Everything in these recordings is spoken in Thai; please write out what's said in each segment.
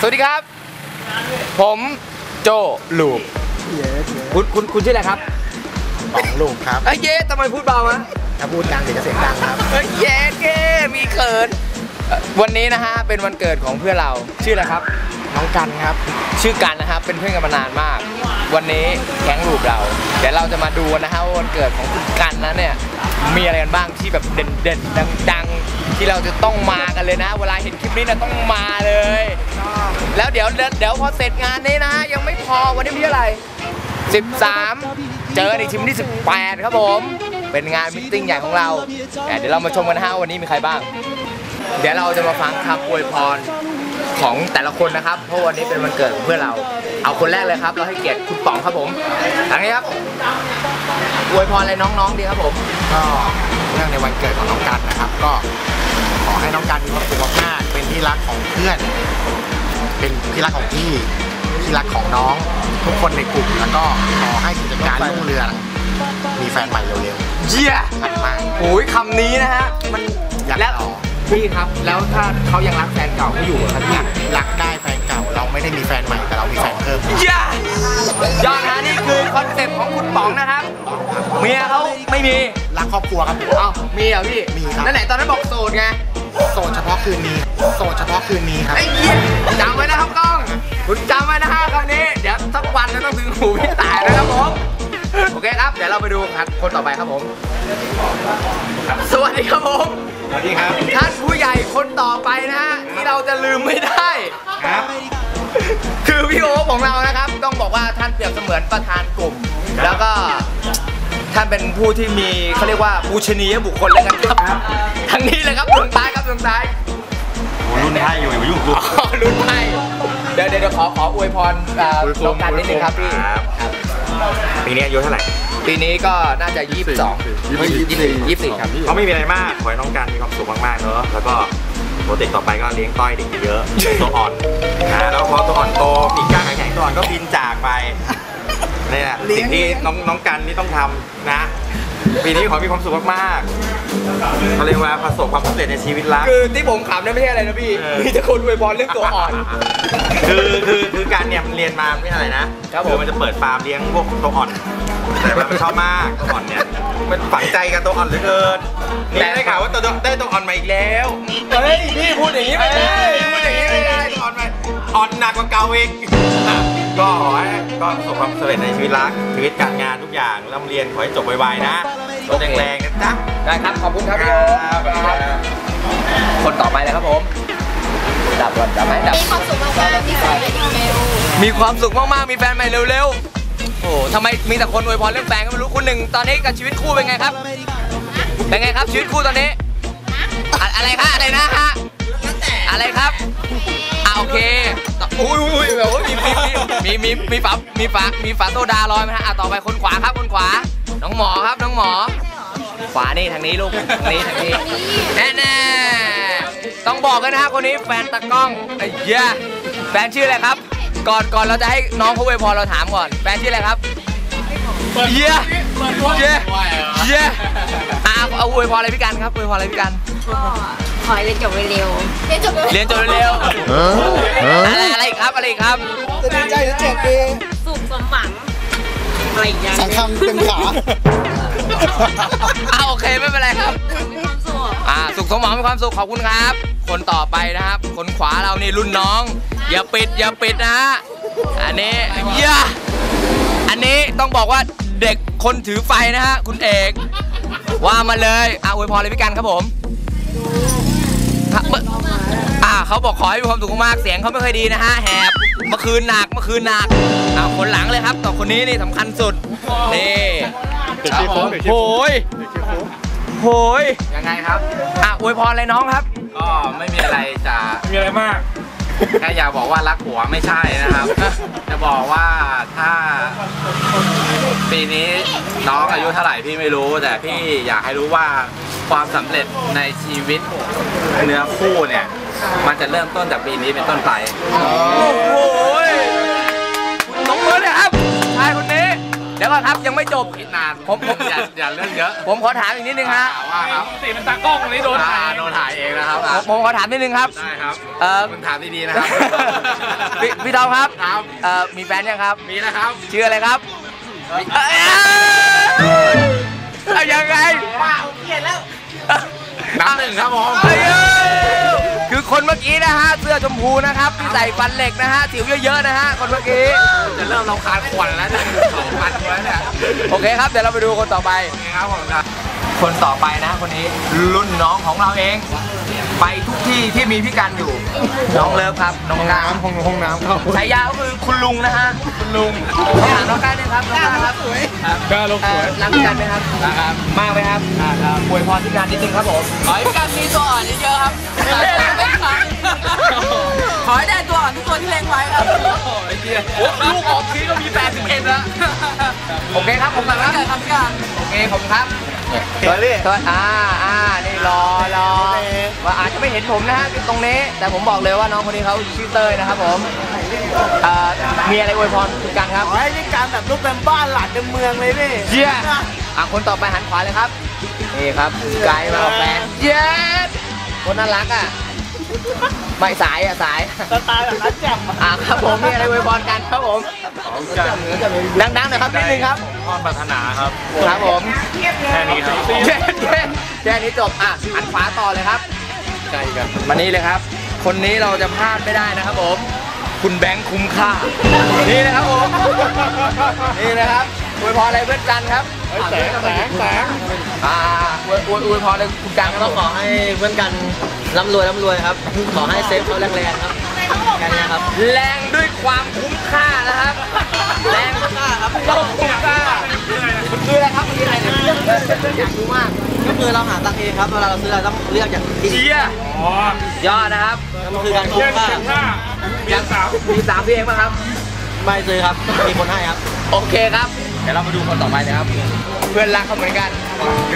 สวัสดีครับ ผมโจลูกคุณคุณคุณชื่ออะไรครับของลูกครับเอ้ยเย้ทำไมพูดเบาวะถ้าพูดดังเดี๋ยวจะเสียงดังครับเอ้ยเย้เย้มีเขินเอ่อวันนี้นะฮะเป็นวันเกิดของเพื่อนเราชื่ออะไรครับ น้องกันครับ ชื่อกันนะครับเป็นเพื่อนกันมานานมาก วันนี้แก๊งรูปเรา เดี๋ยวเราจะมาดูนะฮะว่าวันเกิดของคุณกันนั้นเนี่ยมีอะไรกันบ้างที่แบบเด่นๆดังๆ ที่เราจะต้องมากันเลยนะ เวลาเห็นคลิปนี้นะต้องมาเลย แล้วเดี๋ยวเดี๋ยวพอเสร็จงานนี้นะ ยังไม่พอวันนี้มีอะไร 13 เจอในทีมที่ 18 ครับผม เป็นงานมิทติ้งใหญ่ของเราแต่เดี๋ยวเรามาชมกันฮะวันนี้มีใครบ้าง เดี๋ยวเราจะมาฟังคำอวยพรของแต่ละคนนะครับ เพราะวันนี้เป็นวันเกิดของเพื่อนเรา เอาคนแรกเลยครับ เราให้เกียรติคุณป๋องครับผมทางนี้ครับอวยพรอะไรน้องๆดีครับผมก็เรื่องในวันเกิดของน้องกันนะครับ ก็ ขอให้น้องกันมีความสุขมากๆเป็นที่รักของเพื่อน เป็นที่รักของพี่ที่รักของน้องทุกคนในกลุ่มแล้วก็ขอให้กิจการรุ่งเรืองมีแฟนใหม่เร็วเยี่ยๆขันมากโอ้ยคำนี้นะฮะ มันอยากแล้วต่อพี่ครับ แล้วถ้าเขายังรักแฟนเก่าเขาอยู่อะครับพี่ รักได้แฟนเก่าเราไม่ได้มีแฟนใหม่แต่เรามีแฟนเพิ่มเยี่ยยอดนะนี่คือคอนเซ็ปต์ของคุณป๋องนะครับ เมียเขาไม่มี รักครอบครัวครับผม เอ้ามีเหรอพี่มีครับ นั่นไหนตอนนั้นบอกโสดไงโสดเฉพาะคืนนี้ โสดเฉพาะคืนนี้ครับ ไอ้เหี้ยจำไว้นะครับกล้องคุณจำไว้นะฮะคำนี้ เดี๋ยวสักวันจะต้องถึงหูพี่ตายนะครับผม โอเคครับ เดี๋ยวเราไปดูครับคนต่อไปครับผม สวัสดีครับผม สวัสดีครับ ท่านผู้ใหญ่คนต่อไปนะฮะที่เราจะลืมไม่ได้ ครับ คือพี่โอ๊คของเรานะครับ ต้องบอกว่าท่านเปรียบเสมือนประธานกลุ่ม แล้วก็ ท่านเป็นผู้ที่มีเขาเรียกว่าปูชนียบุคคลแล้วกันครับทางนี้เลยครับดวงซ้ายครับดวงซ้ายรุ่นไทยอยู่อย่ามายุ่งกูอ๋อรุ่นใหม่เดี๋ยวเดี๋ยวเดี๋ยวขอขออวยพรเอ่อน้องกันนิดนึงครับพี่ครับครับปีนี้อายุเท่าไหร่ปีนี้ก็น่าจะ 22 24 24ครับเขาไม่มีอะไรมากขอให้น้องกันมีความสุขมากๆเนอะแล้วก็โปรเจกต์ต่อไปก็เลี้ยงต้อยเด็กเยอะๆตัวอ่อนนะแล้วพอตัวอ่อนโตปีกกล้าแข็งๆตัวอ่อนก็บินจากไป นี่แหละสิ่งที่น้องน้องกันนี่ต้องทำนะ ปีนี้ขอให้มีความสุขมากๆเขาเรียกว่าประสบความสำเร็จในชีวิตรัก คือที่ผมขำเนี่ยไม่ใช่อะไรนะพี่ เออ มีแต่คนอวยพรเรื่องตัวอ่อน คือคือคือการเนี่ยมันเรียนมาไม่อะไรนะครับผม อมันจะเปิดฟาร์มเลี้ยงพวกตัวอ่อน แต่ว่ามันชอบมากตัวอ่อนเนี่ยมันฝังใจกับตัวอ่อนเหลือเกินนี่ได้ข่าวว่าตัวได้ตัวอ่อนมาอีกแล้วเฮ้ยพี่พูดอย่างนี้ไม่ได้พูดอย่างนี้ไม่ได้ตัวอ่อนมาอ่อนหนักกว่าเก่าอีกอะก็ขอให้ ก็ประสบความสำเร็จในชีวิตรัก ชีวิตการงานทุกอย่างร่ำเรียนขอให้จบไวๆนะตัวแรงๆนะจ๊ะได้ครับ ขอบคุณครับพี่คโอ๊รับคคนต่อไปเลยครับผม ดับก่อนดับไหมดับ มีความสุขมากๆที่แฟนมาอีเมลมีความสุขมากๆ มีแฟนใหม่เร็วๆ โอ้โหทำไมมีแต่คนอวยพรเรื่องแฟนก็ไม่รู้คุณหนึ่งตอนนี้กับชีวิตคู่เป็นไงครับ เป็นไงครับชีวิตคู่ตอนนี้ อะอะไรคะอะไรนะฮะ อะไรครับอ่าโอ เคอุ้ยอุ้ยอุ้ยโอ้ยมีมีมีมีมีฝามีฝามีฝาโซดาลอยไหมฮะอะต่อไปคนขวาครับคนขวา น้องหมอครับน้องหมอ ขวานี่ทางนี้ลูกทางนี้ทางนี้แน่แน่ๆต้องบอกกันนะฮะคนนี้แฟนตะกล้องไอ้เหี้ยแฟนชื่ออะไรครับ ก่อนก่อนเราจะให้น้องเขาอวยพรเราถามก่อน แฟนชื่ออะไรครับเหี้ยเหี้ยเหี้ยอะเอาเอาอวยพรอะไรพี่กันครับอวยพรอะไรพี่กันก็ข อให้เรียนจบเร็วๆเรียนจบเรียนจบเร็วๆอะไรอะไรอีกครับอะไรอีกครับจะดีใจจะเจ็บดีสุขสมหวังอะไรอย่างเงี้ยสังคำเต็มขาอ่าโอเคไม่เป็นไรครับมีความสุขอ่าสุขสมหวังมีความสุขขอบคุณครับ คนต่อไปนะครับ คนขวาเรานี่รุ่นน้อง อย่าปิดอย่าปิดนะฮะอันนี้อย่าอันนี้ต้องบอกว่าเด็กคนถือไฟนะฮะคุณเอก ว่ามาเลยอ่าอวยพรเลยพี่กันครับผมฮะเมื่ ออ่าเขาบอกขอให้มีความสุขมากๆเสียงเขาไม่ค่อยดีนะฮะแหบเมื่อคืนหนักเมื่อคืนหนักอ่าคนหลังเลยครับต่อคนนี้นี่สำคัญสุดนี่โอ้ยโหยยังไงครับอะอวยพรเลยน้องครับ ก็ไม่มีอะไรจะมีอะไรมากแค่อยากบอกว่ารักผัวไม่ใช่นะครับ จะบอกว่าถ้า ปีนี้น้องอายุเท่าไหร่พี่ไม่รู้ แต่พี่อยากให้รู้ว่า ความสำเร็จในชีวิตเนื้อคู่เนี่ย มันจะเริ่มต้นจากปีนี้เป็นต้นไป โอ้โหยตรงมือเลยครับชายคนนี้ เดี๋ยวก่อนครับยังไม่จบคิดนานผมผมอย่าอย่าเรื่องเยอะผมขอถามอีกนิดนึงฮะถามว่าครับตีเป็นตากล้องวันนี้โดนถ่ายอ่โดนถ่ายเองนะครับผมผมขอถามนิดนึงครับได้ครับเอ่อคุณถามดีๆนะครับพี่พี่ทอมครับครับเอ่อมีแฟนยังครับ มีนะครับชื่ออะไรครับเอ้ยเอายังไง นับหนึ่งครับผมเอ้ยคือคนเมื่อกี้นะฮะเสื้อชมพูนะครับที่ใส่ฟันเหล็กนะฮะสิวเยอะๆนะฮะคนเมื่อกี้จะเริ่มรำคาญควันแล้วเนี่ยสองพันแล้วเนี่ยโอเคครับเดี๋ยวเราไปดูคนต่อไปโอเคครับผมครับ คนต่อไปนะคนนี้รุ่นน้องของเราเอง ไปทุกที่ที่มีพี่กันอยู่ น้องเลิฟครับน้องกาน้ำห้องห้องน้ำเข้าฉายาก็คือคุณลุงนะฮะคุณลุงขอถามน้องการเนี่ยครับน้องการครับก็ลงเอ่สวอยรักพี่กันไหมครับครับมากไหมครับครับอวยพรที่งานนิดนึงครับผมขอให้พี่กันมีตัวอ่อนเยอะๆครับขอให้ได้ตัวอ่อนทุกตัวที่เล็งไว้ครับลูกออกทีก็มี81แล้วโอเคครับผมครับครับพี่กันโอเคผมครับ เฮ้ยก็อ่าอ่านี่รอรอว่าอาจจะไม่เห็นผมนะฮะตรงนี้ แต่ผมบอกเลยว่าน้องคนนี้เขาชื่อเต้ยนะครับผมเอ่อมีอะไรอวยพรคุณกันครับขอให้ที่การแบบลูกเป็นบ้านหลานเต็มเมืองเลยพี่เยี่ยอะคนต่อไปหันขวาเลยครับนี่ครับไกลมากับแฟนเย้คนน่ารักอะ ไม่สายอะสายสไตล์แบบรัดแจ่มอะครับผมมีอะไรอวยพรกันครับผมดังๆหน่อยครับนิดนึงครับพรปรารถนาครับครับผมแค่นี้ครับแค่แค่แค่นี้จบอะหันขวาต่อเลยครับใกล้กันมานี่เลยครับ คนนี้เราจะพลาดไม่ได้นะครับผม คุณแบงค์คุ้มค่านี่นะครับผมนี่นะครับอวยพรอะไรเพื่อนกันครับ แสงแสงแสงอ่าอวยอวยอวยพรอะไรคุณกันครับก็ขอให้เพื่อนกันร่ำรวยร่ำรวยครับ ขอให้เซฟเขาแรงๆครับแค่นี้ครับ แรงด้วยความคุ้มค่านะครับ แรงคุ้มค่าครับต้องคุ้มค่าคุณคืออะไรครับคุณคืออะไรเนี่ยอยากรู้มากก็คือเราหาตังค์เองครับเวลาเราซื้ออะไรต้องเลือกอย่างที่เชียร์อ๋อยอดนะครับมันคือการคุ้เจ็มดค่าสิบห้าเมียสามมีสามพี่เองป่ะครับ ไม่ซื้อครับ มีคนให้ครับ โอเคครับเดี๋ยวเรามาดูคนต่อไปนะครับ เพื่อนรักเขาเหมือนกัน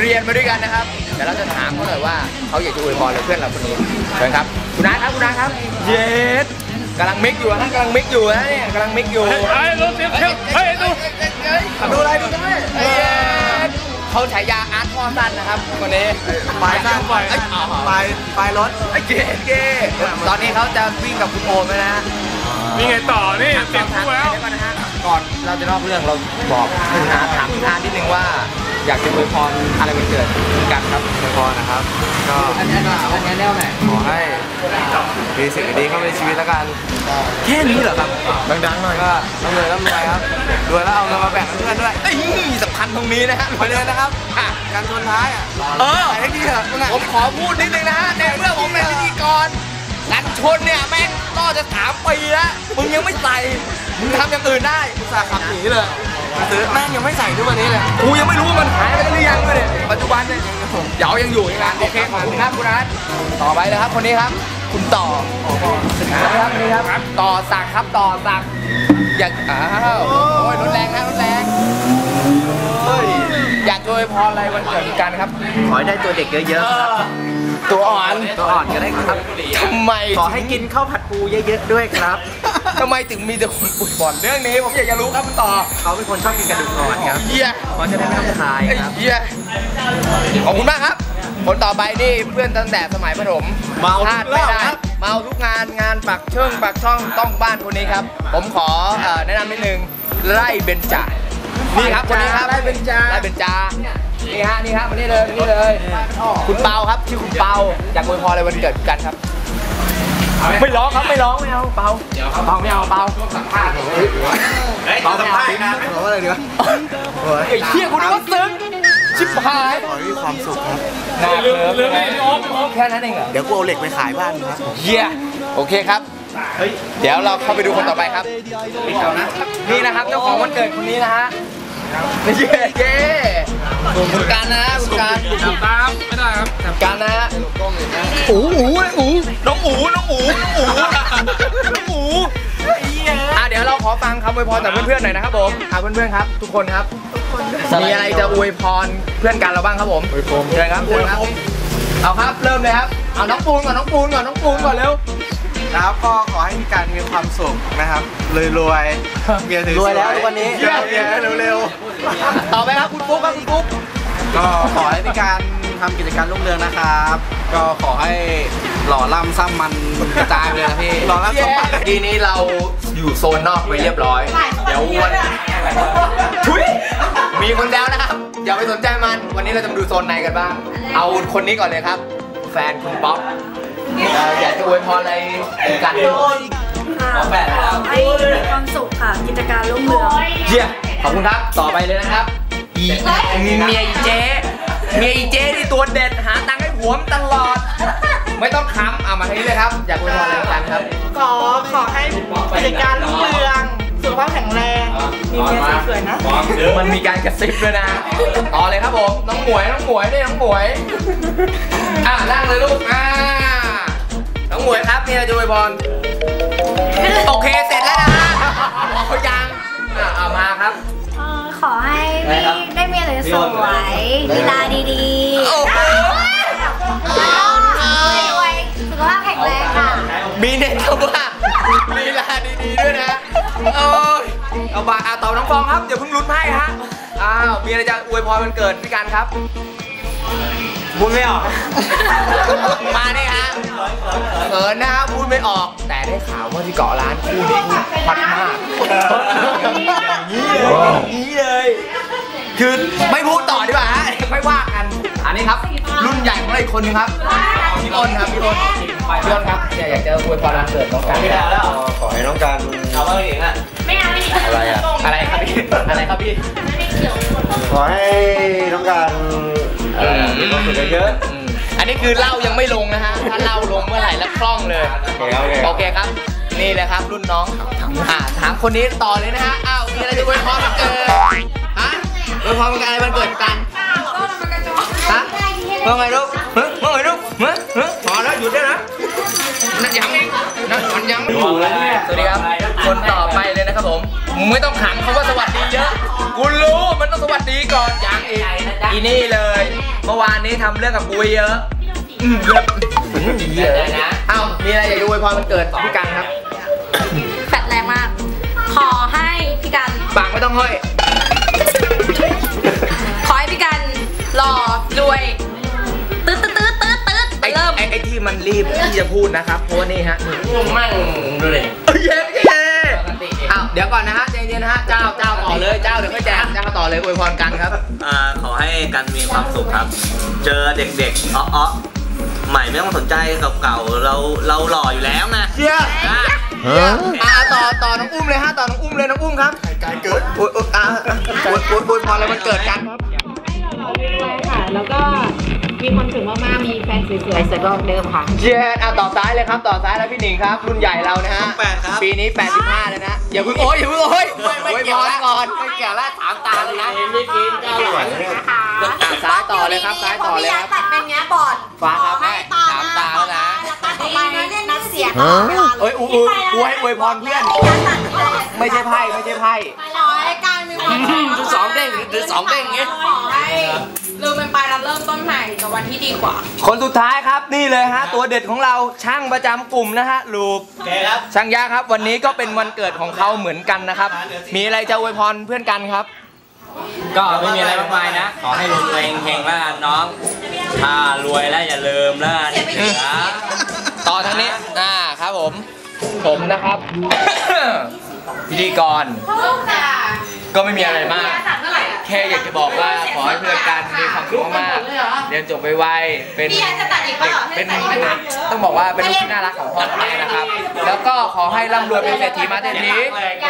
เรียนมาด้วยกันนะครับ เดี๋ยวเราจะถามเขาหน่อยว่าเขาอยากจะอวยพรอะไรเพื่อนเราคนนี้เชิญครับ คุณนัทครับ คุณนัทครับ เย็ดกำลังมิกอยู่นะกำลังมิกอยู่นะเนี่ยกำลังมิกอยู่ไอ้รถเทียบเทียบเฮ้ยดูดูอะไรดูได้เย็ดเขาฉายาอาร์ตพอสันนะครับคนนี้ปลายข้างปลายปลายปลายรถเก๋เก๋ตอนนี้เขาจะวิ่งกับคุณโอมแล้วนะมีไงต่อนี่เปลี่ยนคู่แล้ว ก่อนนะฮะก่อนเราจะนอกเรื่องเราบอกคุณอาถามคุณอานิดนึงว่า อยากจะอวยพรอะไรวันเกิดกันครับอวยพรนะครับ ก็อันนี้ก็อันนี้แนวไหนขอให้มีสิ่งดีๆเข้ามาในชีวิตแล้วกัน แค่นี้เหรอครับดังๆหน่อยก็ร่ำรวยร่ำรวยครับรวยแล้วเอาเงินมาแบ่งเพื่อนๆด้วยไอ้ยสำคัญตรงนี้นะฮะไปเลยนะครับอะการชนท้ายอะเออใส่ให้ดีเถอะมึงอะผมขอพูดนิดนึงนะฮะในเมื่อผมเป็นพิธีกร กันชนเนี่ยแม่งก็จะสามปีแล้วมึงยังไม่ใส่มึงทำอย่างอื่นได้สาขับหนีเลยมาซื้อแม่งยังไม่ใส่ทุกวันนี้เลยกูยังไม่รู้ว่ามันหายไปหรือยังด้วยเนี่ยปัจจุบันเนี่ยเดี๋ยวยังอยู่ในงานโอเคขอบคุณครับคุณนัทต่อไปเลยครับคนนี้ครับ คุณต่อนะครับคนนี้ครับต่อสักดิ์ครับต่อสักดิ์อยากอ้าวโอ้ยรุนแรงนะรุนแรงเฮ้ยอยากโดยพรอะไรวันเกิดกันครับขอให้ได้ตัวเด็กเยอะๆครับ ตัวอ่อนตัวอ่อนก็ได้ครับทำไมขอให้กินข้าวผัดปูเยอะๆด้วยครับทำไมถึงมีแต่คนปุ่ยบอลเรื่องนี้ผมอยากจะรู้ครับคุณต่อเขาเป็นคนชอบกินกระดูกอ่อนครับเยี่ยเขาจะได้ไม่ต้องคายไอ้ครับเหี้ยขอบคุณมากครับ คนต่อไปนี่เพื่อนตั้งแต่สมัยประถมเมาพลาดไม่ได้เมาทุกงานงานปักเชิงปักช่องต้องบ้านคนนี้ครับ ผมขอเอ่อแนะนำนิดนึงไล่เบญจานี่ครับคนนี้ครับไล่เบญจาไล่เบญจา นี่ฮะนี่ครับมานี่เลยมานี่เลย คุณเปาครับชื่อคุณเปาอยากอวยพรอะไรวันเกิดกันครับ ไม่ร้องครับไม่ร้องไม่เอาเปาเปาไม่เอาเปาเฮ้ยขอสัมภาษณ์นะขอว่าอะไรดีวะโอ้ยไอ้เชี่ยคุณนึกว่าซึ้งชิบหายขอให้มีความสุขครับน่าลืเลิมฟลืมนี่พี่โอ๊คพี่โอ๊คแค่นั้นเองเหรอเดี๋ยวกูเอาเหล็กไปขายบ้านครับผมเยี่ยโอเคครับเดี๋ยวเราเข้าไปดูคนต่อไปครับนี่นะครับเจ้าของวันเกิดคนนี้นะฮะ เย้เย้คุณการนะคุณการจับตามไม่ได้ครับจับการนะฮะอูอูอูน้องอูน้องอูน้องอูน้องอูอะเดี๋ยวเราขอฟังคำอวยพรจากเพื่อนๆหน่อยนะครับผมอะเพื่อนๆครับ ทุกคนครับมีอะไรจะอวยพรเพื่อนกันเราบ้างครับผมอวยพรเชิญครับเชิญครับเอาครับเริ่มเลยครับเอาน้องปูนก่อนน้องปูนก่อนน้องปูนก่อนเร็ว ครับก็ขอให้มีการมีความสุขนะครับรวยรวยๆเมียถือรวยแล้วทุกวันนี้เมียเมียเร็วต่อไปครับคุณปุ๊กครับคุณปุ๊กก็ขอให้พี่การทำกิจการรุ่งเรืองนะครับ ก็ขอให้หล่อล่ำซ้ำมันกระจายไปเลยนะพี่รอรับสมบัติทีนี้เราอยู่โซนนอกไปเรียบร้อย เดี๋ยววันทุยมีคนแล้วนะครับ อย่าไปสนใจมัน วันนี้เราจะมาดูโซนในกันบ้าง เอาคนนี้ก่อนเลยครับ แฟนคุณป๊อปเอ่ออยากจะอวยพรอะไรกันขอแปดให้มีความสุขค่ะ กิจการรุ่งเรืองเยี่ยขอบคุณครับ ต่อไปเลยนะครับอีเมียอีเจ๊เมียอีเจ๊ที่ตัวเด็ดหาตังค์ให้ผัวมนตลอด ไม่ต้องค้ำเอามาทางนี้เลยครับ อยากอวยพรอะไรกันครับ ขอขอให้กิจการรุ่งเรืองสุขภาพแข็งแรง มีเมียสวยๆนะ มันมีการกระซิบด้วยนะ ต่อเลยครับผม น้องหมวย น้องหมวยนี่น้องหมวย อะนั่งเลยลูก อ่าน้ องหมวยครับมีอะไรจะอวยพรโอเคเสร็จแล้วนะเอายังอะเอามาครับ เอ่อขอให้มีได้เมียสวยๆลีลาดีโอ้โหๆแล้วก็รวยๆสุขภาพแข็งแรงค่ะ มีเน็ตคำว่าลีลาดีๆด้วยนะโอ้ยเอาบาเอาตอบน้องฟองครับอย่าเพิ่งลุ้นไพ่ฮะอ้าวมีอะไรจะอวยพรวันเกิดพี่กันครับ บุญไม่ออก มาเนี่ยฮะเขินนะฮะพูดไม่ออก แต่ได้ข่าวว่าที่เกาะร้านคู่นี้ฮอตมากอย่างนี้เลยอย่างนี้เลย คือไม่พูดต่อดีกว่าฮะไม่ว่ากัน อันนี้ครับ รุ่นใหญ่ของเราอีกคนนึงครับ พี่อ้นครับ พี่อ้นพี่อ้นครับเนี่ยอยากจะอวยพรวันเกิดน้องกันไม่ได้แล้วขอให้น้องการเอาบ้างอีกอะอะไรอะอะไรครับพี่ อะไรครับพี่ ขอให้น้องการอะไรอะ มีความสุขเยอะอันนี้คือเล่ายังไม่ลงนะฮะ ถ้าเล่าลงเมื่อไหร่แล้วคล่องเลย โอเคโอเค โอเคครับ นี่เลยครับรุ่นน้องอ่าถามคนนี้ต่อเลยนะฮะ อ้าว มีอะไรจะอวยพรวันเกิด ฮะอวยพรวันเกิดอะไรวันเกิดกัน ฮะว่าไงลูกเฮ้ยว่าไงลูก มันยังอยู่แล้วเนี่ยสวัสดีครับ คนต่อไปเลยนะครับผม ไม่ต้องขังคำว่าสวัสดีเยอะกูรู้มันต้องสวัสดีก่อนยังอีกอีนี่เลย เมื่อวานนี้ทำเรื่องกับกูเยอะอืมเยอะเยอะนะเอ้ามีอะไรอยากจะอวยพรวันเกิดพี่กันครับแฟดแรงมาก ขอให้พี่กันปากไม่ต้องห้อยขอให้พี่กันหล่อรวย รีบที่จะพูดนะครับเพราะว่านี่ฮะมั่งดูเลยเย้เย้อ้าวเดี๋ยวก่อนนะฮะใจเย็นนะฮะเจ้าเจ้าต่อเลยเจ้าเดี๋ยวค่อยแจกเจ้าต่อเลยอวยพรกันครับอ่าขอให้กันมีความสุขครับ เจอเด็กๆอ้อๆใหม่ไม่ต้องสนใจเก่าๆเราเราหล่ออยู่แล้วนะเชี่ยอ่าต่อต่อน้องอุ้มเลยฮะต่อน้องอุ้มเลยน้องอุ้มครับการเกิดอวยอวยอ่าอะอวยอวยอวยพรอะไรมันเกิดกันค่ะแล้วก็ มีความสุขมากๆมีแฟนสวยๆสวยก็เดิมค่ะ เย้เอาต่อซ้ายเลยครับ ต่อซ้ายแล้วพี่หนิงครับ รุ่นใหญ่เรานะฮะแปดครับ ปีนี้ 85เลยนะ อย่าเพิ่งโอ้ยอย่าเพิ่งโอ้ยอวยพรก่อนไม่เกี่ยวแล้วถามตาเลยนะเห็นไม่กินเจ้าหลังอะซ้ายต่อเลยครับ ซ้ายต่อเลยครับ ตัดเป็นเงี้ยบอดฟ้าครับแม่ถามตาแล้วนะต่อไปนัดเสียงเอ้ยอูอูกูให้อวยพรเพื่อน ไม่ใช่ไพ่ไม่ใช่ไพ่ขอให้การมีความสุขหรือสองเด้งหรือสองเด้งอย่างเงี้ยขอให้ลืมมันไปแล้ว เริ่มต้นใหม่กับวันที่ดีกว่า คนสุดท้ายครับนี่เลยฮะตัวเด็ดของเราช่างประจำกลุ่มนะฮะลูกโอเคครับช่างยาครับ วันนี้ก็เป็นวันเกิดของเขาเหมือนกันนะครับ มีอะไรจะอวยพรเพื่อนกันครับ ก็ไม่มีอะไรมากมายนะ ขอให้รวยเฮงๆแล้วกันน้อง ถ้ารวยแล้วอย่าลืมแล้วกันเหลือต่อทางนี้อ่าครับผม ผมนะครับ พิธีกรก็ไม่มีอะไรมาก แค่อยากจะบอกว่าขอให้เพื่อนกันมีความสุขมากๆเรียนจบไวๆเป็นพี่อยากจะตัดอีกเปล่าเป็นต้องบอกว่าเป็นลูกที่น่ารักของพ่อกับแม่นะครับ แล้วก็ขอให้ร่ำรวยเป็นเศรษฐีมาเศรษฐี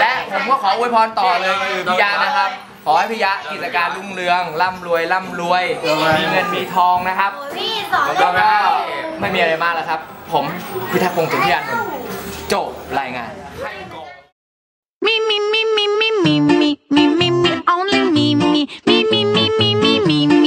และผมก็ขออวยพรต่อเลยคือพี่ยานะครับ ขอให้พี่ยะกิจการรุ่งเรืองร่ำรวยร่ำรวยมีเงินมีทองนะครับพี่สอนแล้วก็ไม่มีอะไรมากแล้วครับ ผมพิทักษ์พงศ์สุนทรยานนท์โจบรายงาน Me, me, me, me, me, me, me, me, me.